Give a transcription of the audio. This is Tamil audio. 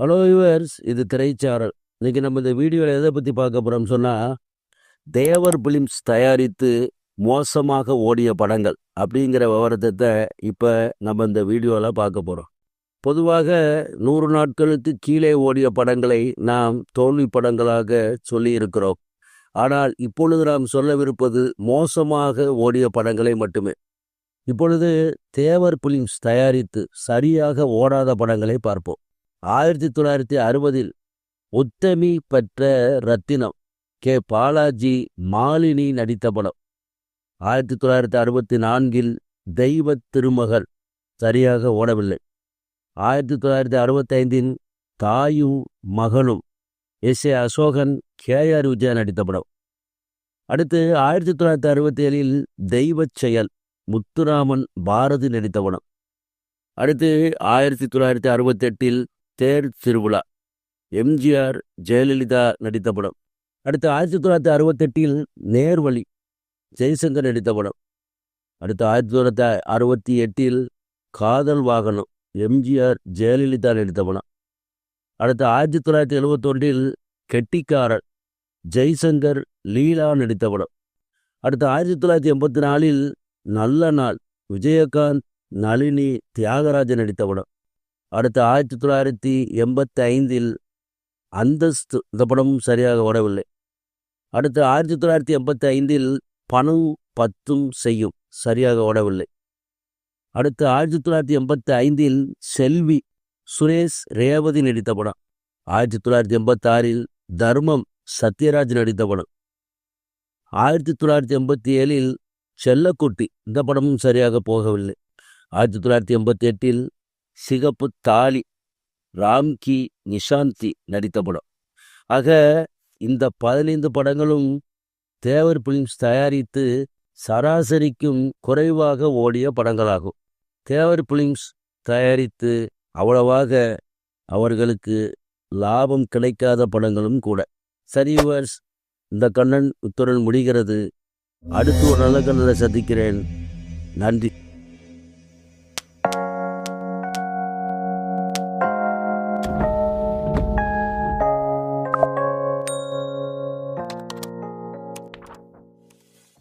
ஹலோ யூவர்ஸ் இது திரைச்சாரல். இன்னைக்கு நம்ம இந்த வீடியோவில் எதை பற்றி பார்க்க போகிறோம்னு சொன்னால் தேவர் பிலிம்ஸ் தயாரித்து மோசமாக ஓடிய படங்கள் அப்படிங்கிற விவரத்தை இப்போ நம்ம இந்த வீடியோவில் பார்க்க போகிறோம் பொதுவாக நூறு நாட்களுக்கு கீழே ஓடிய படங்களை நாம் தோல்வி படங்களாக சொல்லியிருக்கிறோம். ஆனால் இப்பொழுது நாம் சொல்லவிருப்பது மோசமாக ஓடிய படங்களை மட்டுமே. இப்பொழுது தேவர் பிலிம்ஸ் தயாரித்து சரியாக ஓடாத படங்களை பார்ப்போம். ஆயிரத்தி தொள்ளாயிரத்தி அறுபதில் உத்தமி பெற்ற ரத்தினம் கே. பாலாஜி மாலினி நடித்த படம். ஆயிரத்தி தொள்ளாயிரத்தி அறுபத்தி நான்கில் தெய்வ திருமகள் சரியாக ஓடவில்லை. ஆயிரத்தி தொள்ளாயிரத்தி அறுபத்தைந்தின் தாயும் மகனும் S. A. Ashokan K. R. Vijaya நடித்த படம். அடுத்து ஆயிரத்தி தொள்ளாயிரத்தி அறுபத்தி ஏழில் தெய்வச் செயல் முத்துராமன் பாரதி நடித்த படம். அடுத்து ஆயிரத்தி தொள்ளாயிரத்தி அறுபத்தெட்டில் தேர் திருவிழா. எம்ஜிஆர் ஜெயலலிதா நடித்த படம். அடுத்து ஆயிரத்தி தொள்ளாயிரத்தி அறுபத்தெட்டில் நேர்வழி ஜெய்சங்கர் நடித்த படம். அடுத்து ஆயிரத்தி தொள்ளாயிரத்தி அறுபத்தி எட்டில் காதல் வாகனம் எம்ஜிஆர் ஜெயலலிதா நடித்த படம். அடுத்து ஆயிரத்தி தொள்ளாயிரத்தி எழுபத்தொன்றில் கெட்டிக்காரன் ஜெய்சங்கர் லீலா நடித்த படம். அடுத்து ஆயிரத்தி தொள்ளாயிரத்தி எண்பத்தி நாலில் நல்ல நாள் விஜயகாந்த் நளினி தியாகராஜன் நடித்த படம். அடுத்து ஆயிரத்தி தொள்ளாயிரத்தி எண்பத்தி ஐந்தில் அந்தஸ்து இந்த படமும் சரியாக ஓடவில்லை. அடுத்து ஆயிரத்தி தொள்ளாயிரத்தி எண்பத்தி ஐந்தில் பணம் பத்தும் செய்யும் சரியாக ஓடவில்லை. அடுத்து ஆயிரத்தி தொள்ளாயிரத்தி எண்பத்தி ஐந்தில் செல்வி சுரேஷ் ரேவதி நடித்த படம். ஆயிரத்தி தொள்ளாயிரத்தி எண்பத்தி ஆறில் தர்மம் சத்யராஜ் நடித்த படம். ஆயிரத்தி தொள்ளாயிரத்தி எண்பத்தி ஏழில் செல்லக்குட்டி இந்த படமும் சரியாக போகவில்லை. ஆயிரத்தி தொள்ளாயிரத்தி எண்பத்தி எட்டில் சிகப்பு தாலி ராம்கி நிஷாந்தி நடித்த படம் ஆக இந்த பதினைந்து படங்களும் தேவர் பிலிம்ஸ் தயாரித்து சராசரிக்கும் குறைவாக ஓடிய படங்களாகும். தேவர் பிலிம்ஸ் தயாரித்து அவ்வளவாக அவர்களுக்கு லாபம் கிடைக்காத படங்களும் கூட. சரி இந்த கண்ணன் உத்துடன் முடிகிறது. அடுத்து ஒரு நல்ல கண்ணனை சந்திக்கிறேன். நன்றி.